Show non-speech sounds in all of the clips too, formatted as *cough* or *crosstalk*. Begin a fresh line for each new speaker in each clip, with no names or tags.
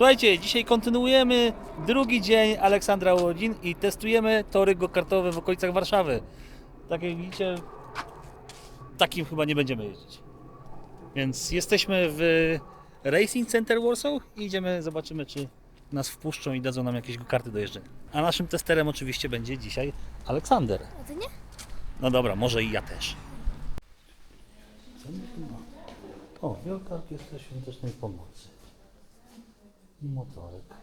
Słuchajcie, dzisiaj kontynuujemy drugi dzień Aleksandra Łodzin i testujemy tory go-kartowe w okolicach Warszawy. Tak jak widzicie, takim chyba nie będziemy jeździć. Więc jesteśmy w Racing Center Warsaw i idziemy, zobaczymy czy nas wpuszczą i dadzą nam jakieś go-karty do jeżdżenia. A naszym testerem oczywiście będzie dzisiaj Aleksander.
A ty nie?
No dobra, może i ja też. Co my tu mamy? O, wielka orkiestra świątecznej pomocy. I motorek.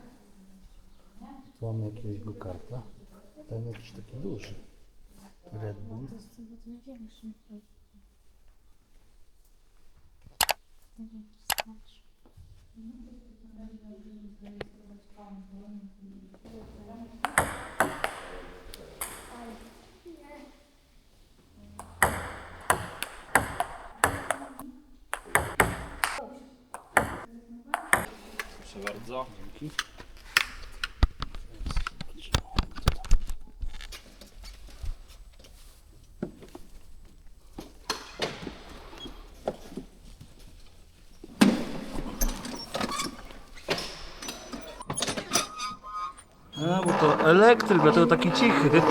Tu mamy jakiegoś go-karta. Ten jakiś taki duży. Red Bull.
Proszę
Dzięki. A, bo to elektryk, dlatego taki cichy.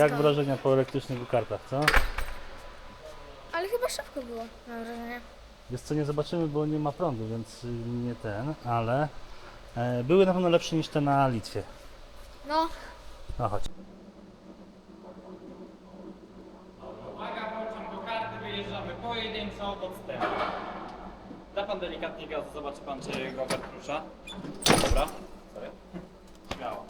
Jak wrażenia po elektrycznych kartach, co?
Ale chyba szybko było, mam wrażenie.
Wiesz co, nie zobaczymy, bo nie ma prądu, więc y, nie ten, ale e, były na pewno lepsze niż te na Litwie.
No,
No chodź.
Uwaga, włączam do karty, wyjeżdżamy pojedynczo od wstępu. Da pan delikatnie gaz, zobaczy pan czy go rusza. Dobra, sorry. Śmiało.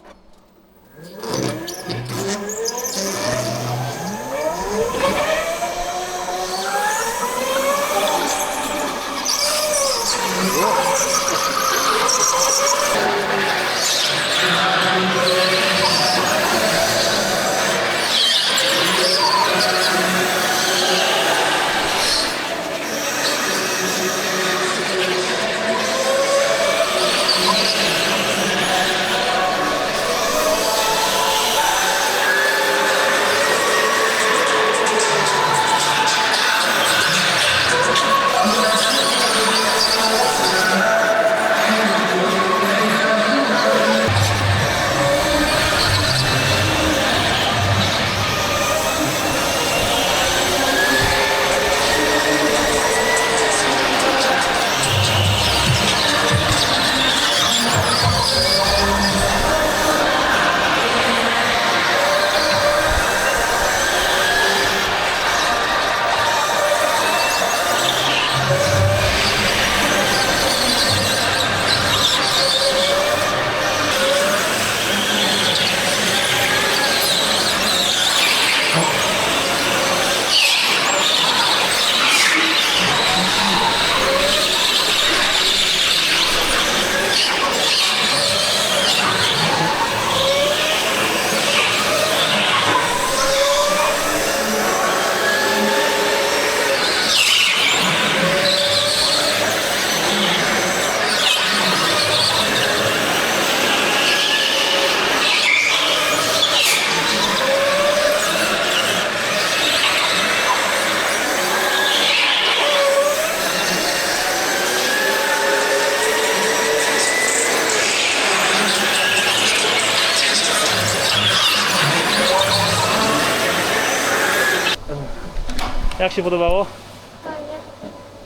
Jak się podobało?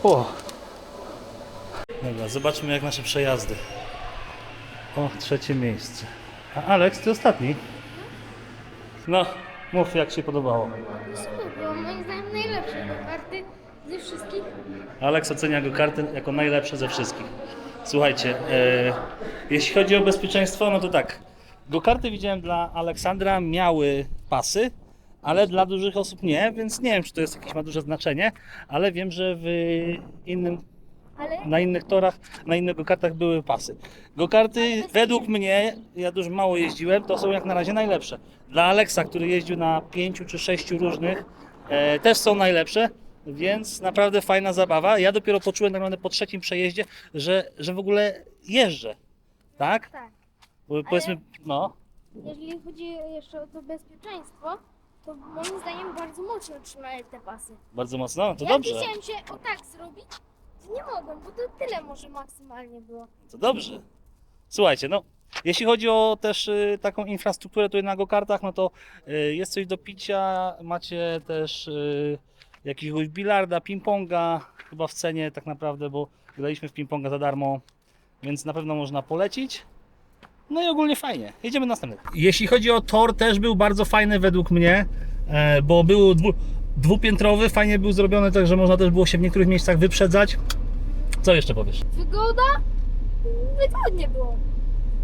O. Dobra, zobaczmy jak nasze przejazdy. O, trzecie miejsce. A Aleks, ty ostatni? No, mów jak się podobało.
Super, było moim zdaniem najlepsze do karty ze wszystkich.
Aleks ocenia go karty jako najlepsze ze wszystkich. Słuchajcie, e, jeśli chodzi o bezpieczeństwo, no to tak. Go-karty widziałem dla Aleksandra miały pasy, ale dla dużych osób nie, więc nie wiem, czy to jest jakieś ma duże znaczenie, ale wiem, że w innym,
Ale
na innych torach, na innych go-kartach były pasy. Go-karty według mnie, ja dużo mało jeździłem, to są jak na razie najlepsze. Dla Aleksa, który jeździł na pięciu czy sześciu różnych, e, też są najlepsze. Więc naprawdę fajna zabawa. Ja dopiero poczułem tak naprawdę po trzecim przejeździe, że, że w ogóle jeżdżę. Tak?
tak.
Bo powiedzmy, no.
jeżeli chodzi jeszcze o to bezpieczeństwo, to moim zdaniem bardzo mocno trzymają te pasy.
Bardzo mocno? No To
Jak
dobrze.
chciałem się o tak zrobić, to nie mogłem, bo to tyle może maksymalnie było.
To dobrze. Słuchajcie, no jeśli chodzi o też y, taką infrastrukturę tutaj na go-kartach, no to y, jest coś do picia, macie też y, jakiegoś bilarda, ping-ponga, chyba w cenie tak naprawdę, bo graliśmy w ping-ponga za darmo, więc na pewno można polecić. No i ogólnie fajnie. Jedziemy następny. Jeśli chodzi o tor, też był bardzo fajny według mnie, e, bo był dwu, dwupiętrowy, fajnie był zrobiony, tak że można też było się w niektórych miejscach wyprzedzać. Co jeszcze powiesz?
Wygoda? Wygodnie było.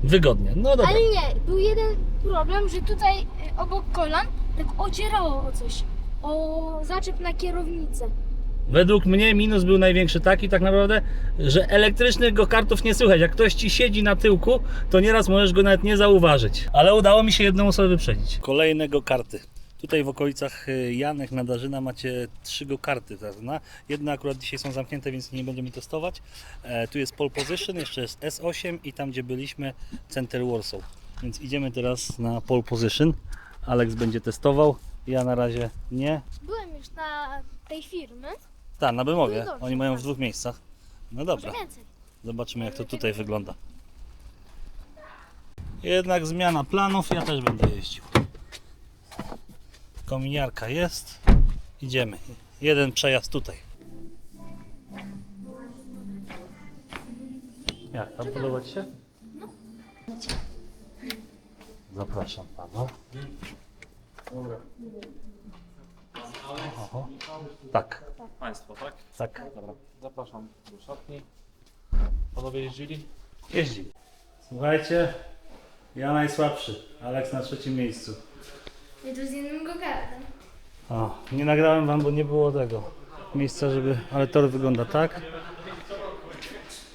Wygodnie. No dobra.
Ale nie, był jeden problem, że tutaj y, obok kolan tak ocierało o coś. O zaczep na kierownicę.
Według mnie minus był największy taki tak naprawdę, że elektrycznych go-kartów nie słychać. Jak ktoś ci siedzi na tyłku, to nieraz możesz go nawet nie zauważyć. Ale udało mi się jedną osobę wyprzedzić. Kolejne go-karty. Tutaj w okolicach y, Janek Nadarzyna macie trzy go-karty. prawda? Jedne akurat dzisiaj są zamknięte, więc nie będziemy testować. E, tu jest pole position, jeszcze jest S8 i tam gdzie byliśmy Center Warsaw. Więc idziemy teraz na pole position. Alex będzie testował. Ja na razie nie,
Byłem już na tej firmy.
Tak, na Bemowie.
No
Oni mają w
tak.
dwóch miejscach. No dobra,
Może więcej.
zobaczymy jak to tutaj wygląda. Jednak zmiana planów, ja też będę jeździł. Kominiarka jest. Idziemy. Jeden przejazd tutaj. Jak tam podoba Ci się? Zapraszam Pana. Oho. Tak,
Państwo, tak?
tak.
Dobra, zapraszam do szatni. Panowie jeździli?
Jeździ. Słuchajcie, ja najsłabszy. Aleks na trzecim miejscu.
I tu z innym gokartem.
O, nie nagrałem wam, bo nie było tego miejsca, żeby. Ale tor wygląda tak.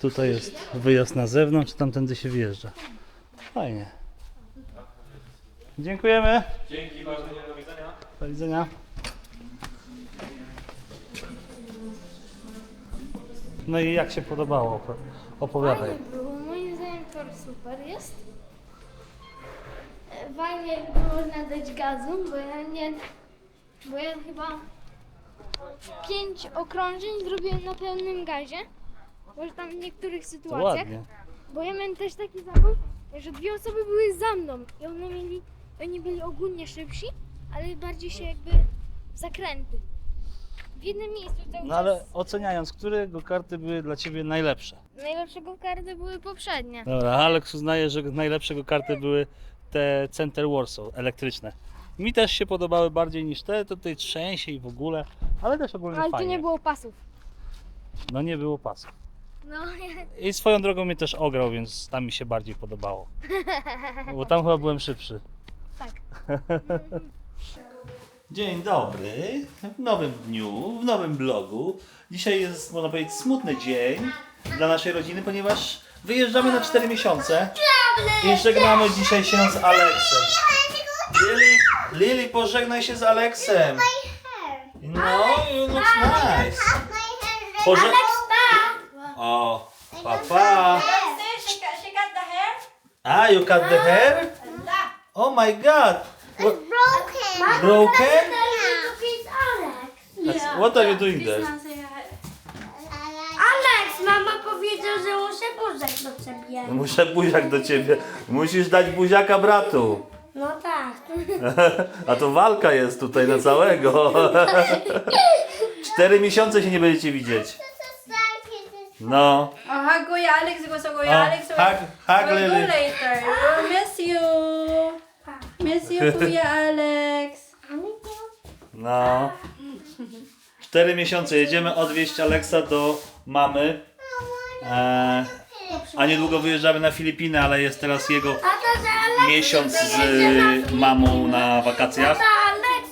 Tutaj jest wyjazd na zewnątrz, tamtędy się wjeżdża. Fajnie. Dziękujemy.
Dzięki, ważne, do widzenia.
Do widzenia. No i jak się podobało? Opo- Opowiadaj.
Fajnie było, moim zdaniem tor super jest. E, Fajnie jakby można dać gazu, bo ja nie... Bo ja chyba pięć okrążeń zrobiłem na pełnym gazie. Może tam w niektórych
To
sytuacjach.
ładnie.
Bo ja miałem też taki zawód, że dwie osoby były za mną i one mieli, oni byli ogólnie szybsi, ale bardziej się jakby w zakręty. W jednym miejscu cały
No ale
czas.
oceniając, które go karty były dla Ciebie najlepsze?
Najlepszego karty były poprzednie.
Dobra, Alex uznaje, że najlepsze go karty były te Center Warsaw elektryczne. Mi też się podobały bardziej niż te, to tutaj trzęsie i w ogóle, ale też ogólnie
Ale tu
fajnie.
nie było pasów.
No nie było pasów.
No, *laughs*
I swoją drogą mnie też ograł, więc tam mi się bardziej podobało. *laughs* Bo tam chyba byłem szybszy.
tak. *laughs*
Dzień dobry, w nowym dniu, w nowym blogu. Dzisiaj jest, można powiedzieć, smutny dzień dla naszej rodziny, ponieważ wyjeżdżamy na 4 miesiące i żegnamy dzisiaj się z Aleksem. Lili, Lili, pożegnaj się z Aleksem. No, you look nice. Poże... O, papa. Ah, you cut the hair? Oh my god. What,
Broken.
broken?
It's Alex.
That's- What are you doing there?
Alex, mama powiedział, że muszę buziak do ciebie.
Muszę buziak do ciebie. Musisz dać buziaka bratu.
No tak. *laughs*
A to walka jest tutaj na całego. Cztery miesiące się nie będziecie widzieć. No.
Oh, hug Kuya Alex. Gusto Kuya
Oh,
Alex.
hug, hug Lily.
later. We'll miss you. Miss you, Alex.
No. Cztery miesiące. Jedziemy odwieźć Aleksa do mamy. E, a niedługo wyjeżdżamy na Filipiny, ale jest teraz jego miesiąc z mamą na wakacjach.
Alex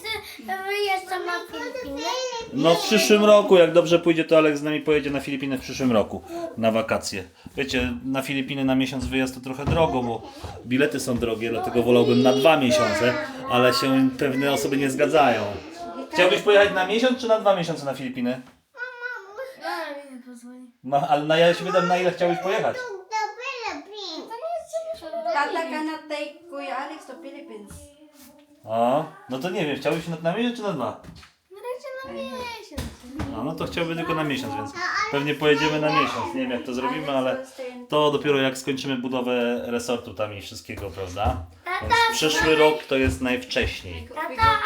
wyjeżdża na Filipiny.
No w przyszłym roku, jak dobrze pójdzie, to Aleks z nami pojedzie na Filipiny w przyszłym roku na wakacje. Wiecie, na Filipiny na miesiąc wyjazd to trochę drogo, bo bilety są drogie, dlatego wolałbym na dwa miesiące, ale się pewne osoby nie zgadzają. Chciałbyś pojechać na miesiąc czy na dwa miesiące na Filipiny? No, ale na ja się wydam na ile chciałbyś pojechać?
Tata, Bata ka na take Kuya Alex to Philippines.
O, no to nie wiem, chciałbyś na, na miesiąc czy na dwa?
Na miesiąc.
No, no to chciałby tylko na miesiąc, więc pewnie pojedziemy na miesiąc. Nie wiem jak to zrobimy, ale to dopiero jak skończymy budowę resortu tam i wszystkiego, prawda? Więc przyszły rok to jest najwcześniej.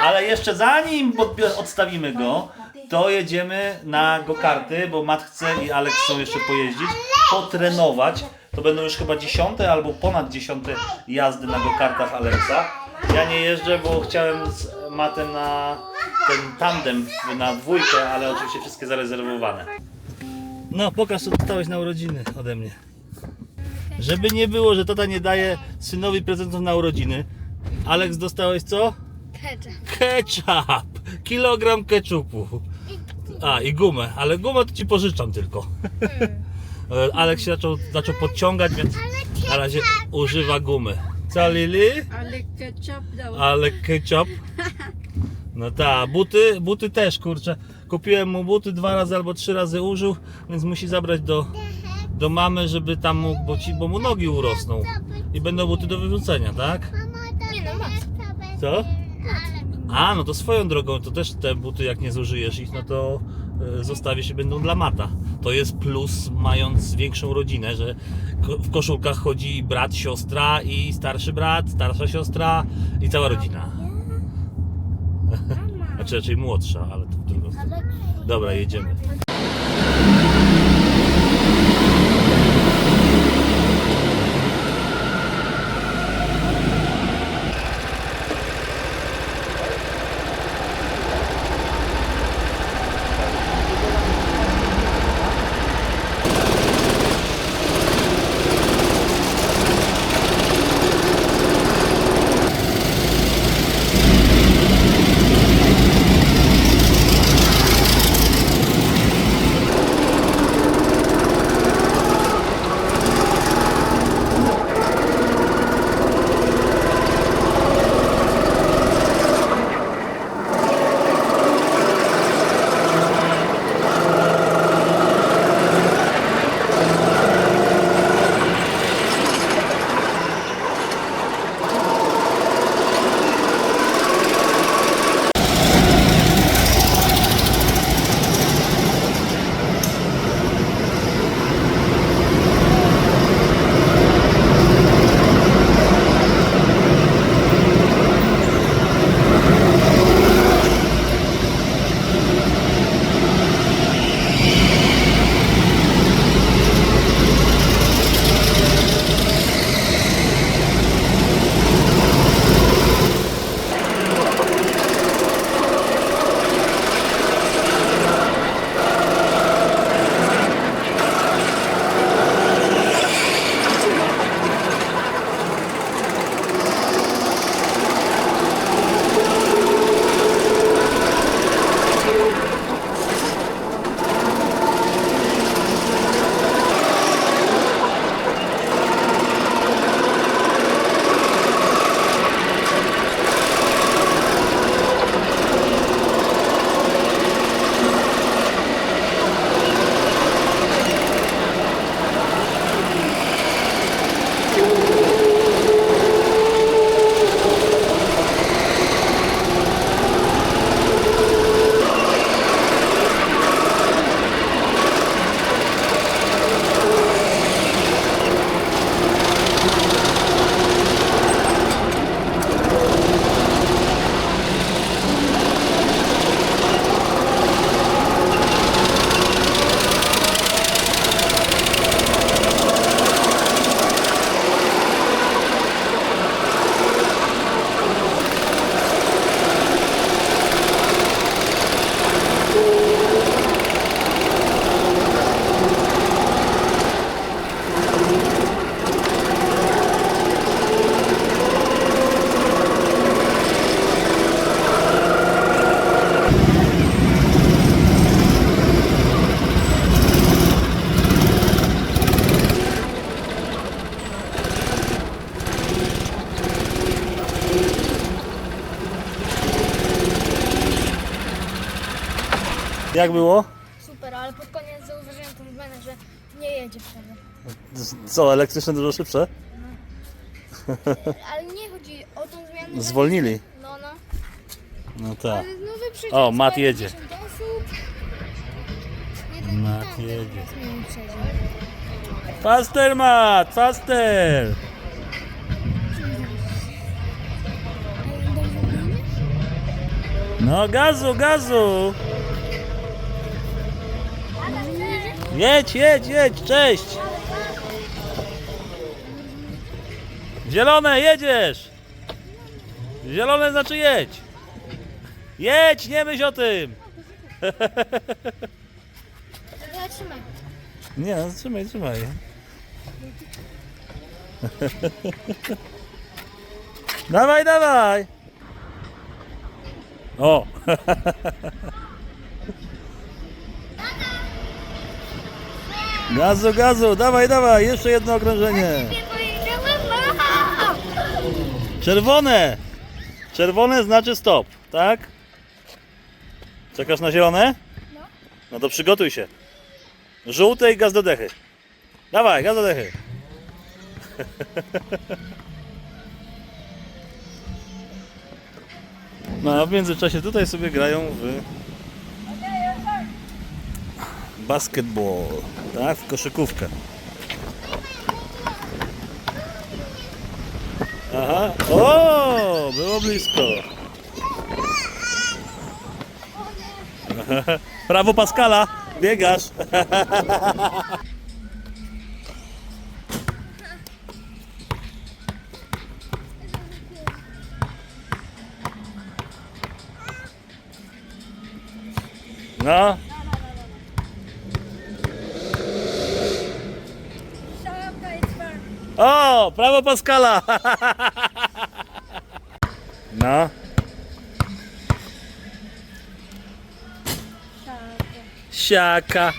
Ale jeszcze zanim odstawimy go, to jedziemy na go-karty, bo Mat chce i Alex chcą jeszcze pojeździć, potrenować. To będą już chyba dziesiąte albo ponad dziesiąte jazdy na go-kartach Alexa. Ja nie jeżdżę, bo chciałem z Matem na ten tandem, na dwójkę, ale oczywiście wszystkie zarezerwowane. No, pokaż co dostałeś na urodziny ode mnie. Żeby nie było, że tata nie daje synowi prezentów na urodziny. Alex, dostałeś co?
Ketchup.
Ketchup! Kilogram ketchupu. A, i gumę, ale gumę to ci pożyczam tylko. E, *laughs* Alex się zaczął, zaczął podciągać, więc na razie używa gumy.
Ale ketchup daw.
Ale ketchup. *laughs* No tak, buty, buty też kurczę. Kupiłem mu buty dwa razy albo trzy razy użył, więc musi zabrać do, do mamy, żeby tam mógł, bo, ci, bo mu nogi urosną. I będą buty do wyrzucenia, tak?
Nie no, masz.
Co? A, no to swoją drogą, to też te buty jak nie zużyjesz ich, no to e, zostawisz i będą dla mata. To jest plus mając większą rodzinę, że w koszulkach chodzi brat, siostra i starszy brat, starsza siostra i cała rodzina. *laughs* Znaczy raczej młodsza, ale to w drugą stronę. Dobra, jedziemy. Jak było?
Super, ale pod koniec zauważyłem tą zmianę, że nie jedzie wtedy.
Co, elektryczne dużo szybsze?
Ale nie chodzi o tą zmianę. że-
Zwolnili.
No, no.
No tak.
Ale no.
O, Mat jedzie.
Osób.
Mat
tak,
jedzie.
teraz mnie wyprzedził.
Faster, Mat, faster!
Ale dobrze biegnie?
No gazu, gazu!
Ale
Jedź, jedź, jedź, cześć! Zielone, jedziesz! Zielone znaczy jedź! Jedź, nie myśl o tym!
Zatrzymaj. *laughs*
Nie, no, trzymaj, trzymaj. *laughs* dawaj, dawaj! O! *laughs* Gazu, gazu, dawaj, dawaj, jeszcze jedno okrążenie. Czerwone! Czerwone znaczy stop, tak? Czekasz na zielone?
No.
No to przygotuj się. Żółte i gaz do dechy. Dawaj, gaz do dechy. *laughs* No a w międzyczasie tutaj sobie grają w basketball, tak? W koszykówkę. Aha. O, było blisko. *laughs* Prawo Pascala, biegasz. *laughs* No. O, prawo Pascala. No. Siaka.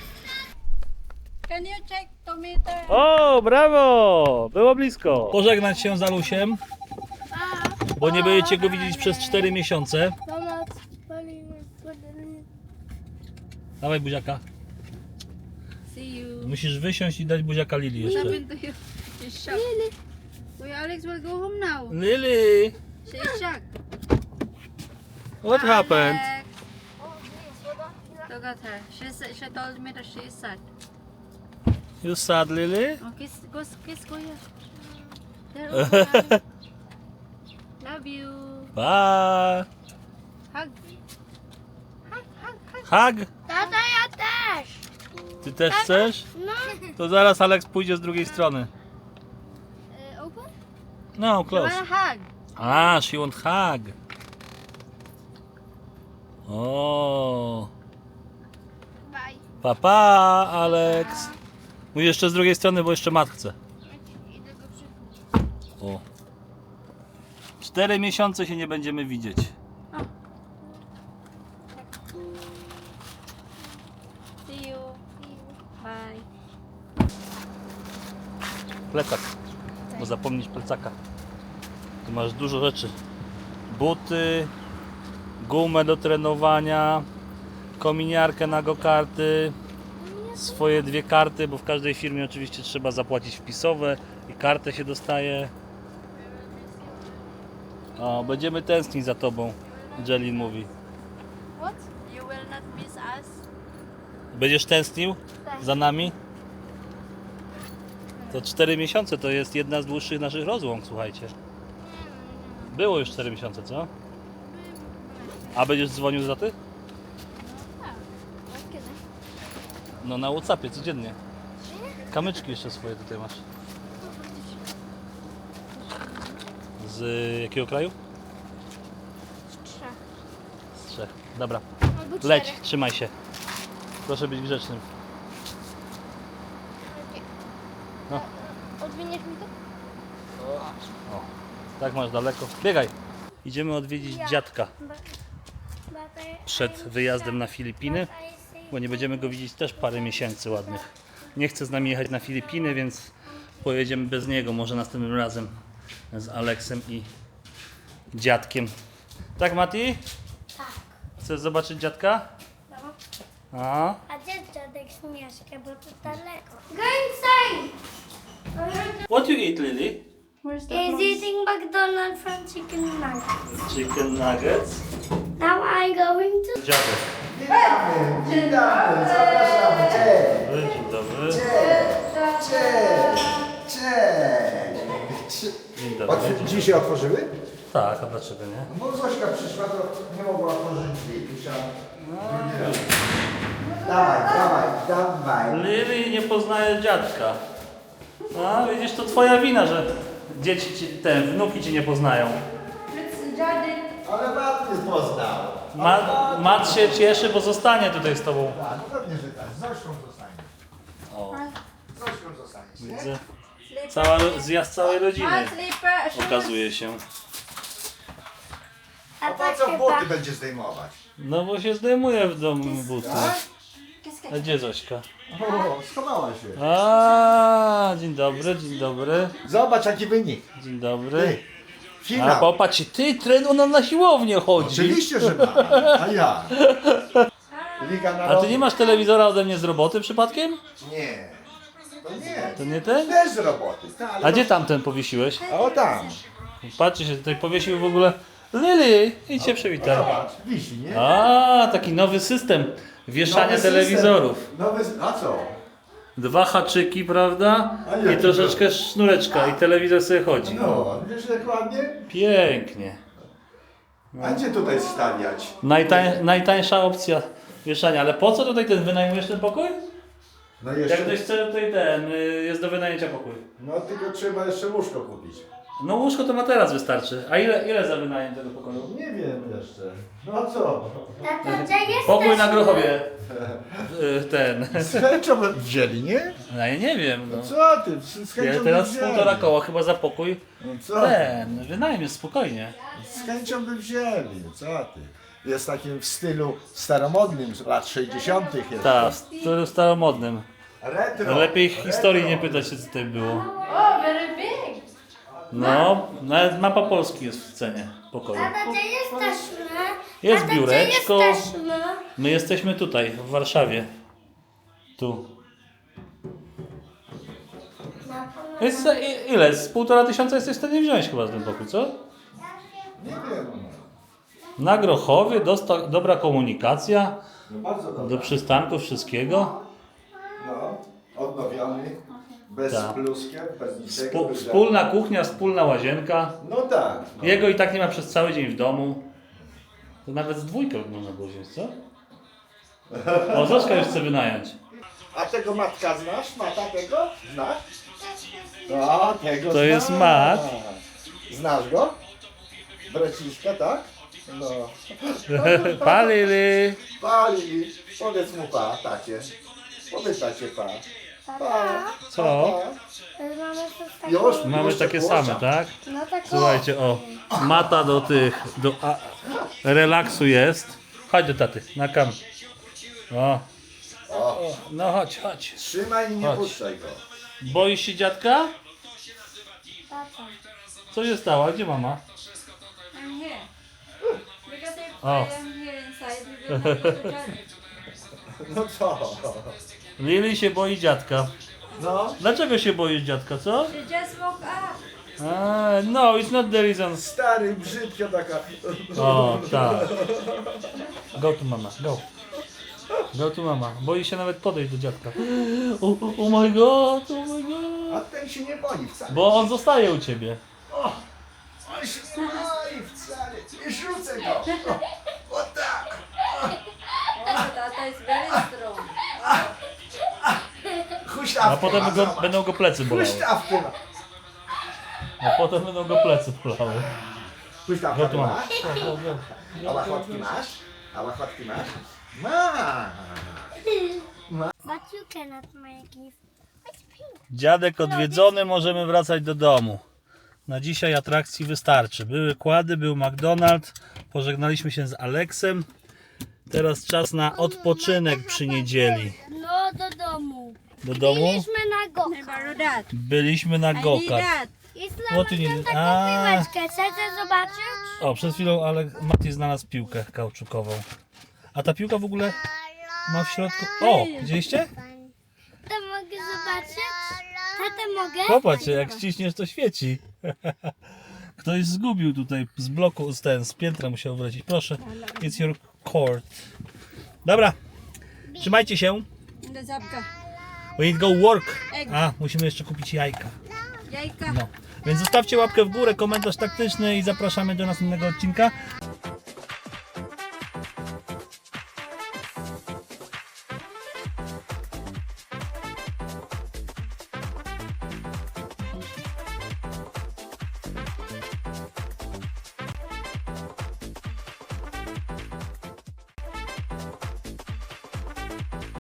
Can you check tomato?
O, brawo! Było blisko. Pożegnać się z Alusiem, bo nie będziecie go widzieć przez 4 miesiące.
Mama.
Dawaj buziaka.
See you.
Musisz wysiąść i dać buziaka Lili jeszcze.
you? She's shocked. Wait, Alex will go home now.
Lili!
She's shocked.
What happened?
Alex, look at her. She said, she told me that she is sad.
You sad, Lily?
Oh, kiss, go, kiss, go here. There, oh, bye. Love you.
Pa!
Hug.
Hug?
Tata, ja też.
Ty też chcesz?
No.
To zaraz Alex pójdzie z drugiej strony. No, close.
wanna hug?
A, she want hug. O,
Bye.
papa, Alex. Mój jeszcze z drugiej strony, bo jeszcze mat chce.
Idę go przy...
O. Cztery miesiące się nie będziemy widzieć.
See you. Bye.
Plecak. Bo zapomnieć plecaka. Tu masz dużo rzeczy. Buty, gumę do trenowania, kominiarkę na go-karty, swoje dwie karty, bo w każdej firmie oczywiście trzeba zapłacić wpisowe i kartę się dostaje. O, będziemy tęsknić za tobą, Jelin mówi.
What?
You will not miss us.
Będziesz tęsknił za nami? To 4 miesiące to jest jedna z dłuższych naszych rozłąk, słuchajcie. Było już 4 miesiące, co? A będziesz dzwonił za ty?
Kiedy?
No na Whatsappie codziennie. Kamyczki jeszcze swoje tutaj masz. Z y, jakiego kraju?
Trzech.
Z trzech. Dobra,
Albo
leć,
czterech.
trzymaj się. Proszę być grzecznym. No.
Odwiniesz mi to?
O, tak masz daleko. Biegaj. Idziemy odwiedzić dziadka przed wyjazdem na Filipiny, bo nie będziemy go widzieć też parę miesięcy ładnych. Nie chce z nami jechać na Filipiny, więc pojedziemy bez niego, może następnym razem z Aleksem i dziadkiem. Tak, Mati?
Tak.
Chcesz zobaczyć dziadka? A?
A gdzie dziadek mieszka, bo to daleko. Go inside!
What you eat, Lily?
Where's the
is
clothes?
eating McDonald's fried chicken nuggets.
Chicken nuggets.
Now I'm going to
Dziadek.
Dzień dobry, zapraszamy, cześć!
Dzień dobry.
Cześć! Cześć!
Dzień dobry.
Otw- Dzisiaj otworzyły?
Tak, a dlaczego nie?
No bo Zośka przyszła, to nie mogła otworzyć drzwi. Musiałam drugi raz. Dawaj, dawaj, dawaj.
Lili nie poznaje dziadka. A widzisz, to twoja wina, że dzieci, ci, te wnuki cię nie poznają.
Ale Mat nie poznał.
Ma, Mat się cieszy, bo zostanie tutaj z tobą.
Tak, pewnie, że tak. Zostanie.
O,
Z Zośką zostaniesz, nie?
widzę. Cała, ro- zjazd całej rodziny okazuje się.
A po co buty będzie zdejmować?
No bo się zdejmuje w domu buty. A gdzie Zośka?
O, schowała się.
A, dzień dobry, dzień dobry,
Zobacz jaki wynik.
dzień
Ty,
dobry. A
finał.
popatrz, ty tren, ona na siłownię chodzi.
Oczywiście, że ma. A ja. Liga
A ty nie masz telewizora ode mnie z roboty przypadkiem?
Nie. To nie.
To nie ten?
Też z roboty. Ale
A gdzie tamten powiesiłeś?
A o tam.
Patrzcie się, tutaj powiesił w ogóle. Lili, idź się przywitaj.
Zobacz, wisi, nie?
A, taki nowy system wieszania
Nowy system.
telewizorów.
Nowy, a co?
Dwa haczyki, prawda?
A jaki
I troszeczkę sznureczka i telewizor sobie chodzi.
No, wiesz jak ładnie?
Pięknie.
A gdzie tutaj stawiać?
Najtań, najtańsza opcja wieszania. Ale po co tutaj ten wynajmujesz ten pokój?
No
Jak
jeszcze,
ktoś chce tutaj ten, y, jest do wynajęcia pokój.
no tylko trzeba jeszcze łóżko kupić.
No łóżko to materac wystarczy. A ile, ile za wynajem tego pokoju?
Nie wiem jeszcze. No co?
Tato, gdzie jesteś?
Pokój na Grochowie. Y, Ten.
Z chęcią by wzięli, nie?
No ja nie wiem. No.
Co ty? Z chęcią
Ja
by
teraz
wzięli.
półtora koła chyba za pokój.
No co?
Ten, wynajmie spokojnie.
Z chęcią by wzięli, no co ty? Jest takim w stylu staromodnym z lat 60. jest.
Tak, w stylu staromodnym.
Retro.
Lepiej historii nie pytać się co tutaj było.
Oh, very big.
No, nawet mapa Polski jest w cenie pokoju.
Tata, gdzie jesteśmy?
Jest
Tata,
biureczko.
Gdzie jesteśmy?
My jesteśmy tutaj, w Warszawie. Tu. Jest, i- ile? Z półtora tysiąca jesteś w stanie wziąć chyba ten pokój, co?
Nie wiem.
Na Grochowie, dosta, dobra komunikacja,
No bardzo
do
dobrze.
przystanku wszystkiego.
No, odnowiony, bez
Tak.
pluskiem, bez niczego. Bez
wspólna kuchnia, wspólna łazienka.
No tak. No.
Jego i tak nie ma przez cały dzień w domu. To nawet z dwójką można było wziąć, co? O, Zośka już chce wynająć.
A tego matka znasz? Mata tego? Znasz? No, tego
To jest
znasz.
mat.
Znasz go? Braciszka, tak? No. *laughs*
Palili!
Pali. Powiedz mu pa, tacie. Powiedz tacie pa. Pa.
Co?
Mamy coś takiego.
Już?
Mamy
Już
takie same, tak?
No tak
Słuchajcie, o, mata do tych, do a, relaksu jest. Chodź do taty, na kam. O,
O,
no chodź, chodź.
trzymaj i nie
Chodź.
puszczaj go.
Boisz się dziadka?
Tata.
Co się stało? Gdzie mama?
I'm here. Because if
Oh.
I am here inside, you will not go to *laughs* judge.
No co?
Lili się boi dziadka.
No.
Dlaczego się boisz dziadka, co?
She just woke up.
A, no, it's not the reason.
Stary, brzydko taka.
O, tak. Go to mama, go. Go to mama. Boi się nawet podejść do dziadka. *gasps* O, o, oh my god, oh my god.
A ten się nie boi wcale.
Bo on zostaje u ciebie.
On się nie boi wcale. Nie rzucę go. *laughs* O, o tak.
Oh, Tata is very strong.
A potem
ma,
go, będą go plecy bolały.
Ma.
A potem będą go plecy bolały. Tu mama.
masz?
Go, go, go.
A łachotki masz? A łachotki masz? Masz.
But you cannot make it. It's pink.
Dziadek odwiedzony, możemy wracać do domu. Na dzisiaj atrakcji wystarczy. Były kłady, był McDonald's, pożegnaliśmy się z Aleksem. Teraz czas na odpoczynek przy niedzieli.
No, do domu.
Do domu
Byliśmy na go.
Never that.
byliśmy na gokart.
that.
Jest
No ty nie-
taką
a.
piłeczkę. Chcecie zobaczyć?
O, przed chwilą ale Mati znalazł piłkę kauczukową. A ta piłka w ogóle ma w środku... O, widzieliście?
To mogę zobaczyć? Tatę mogę?
Popatrz, jak ściśniesz to świeci. *laughs* Ktoś zgubił tutaj z bloku, z ten, z piętra musiał wrócić. Proszę, it's your cord. Dobra, trzymajcie się.
Do zapka.
We need go work. A, musimy jeszcze kupić jajka.
Jajka.
No. Więc zostawcie łapkę w górę, komentarz taktyczny i zapraszamy do następnego odcinka.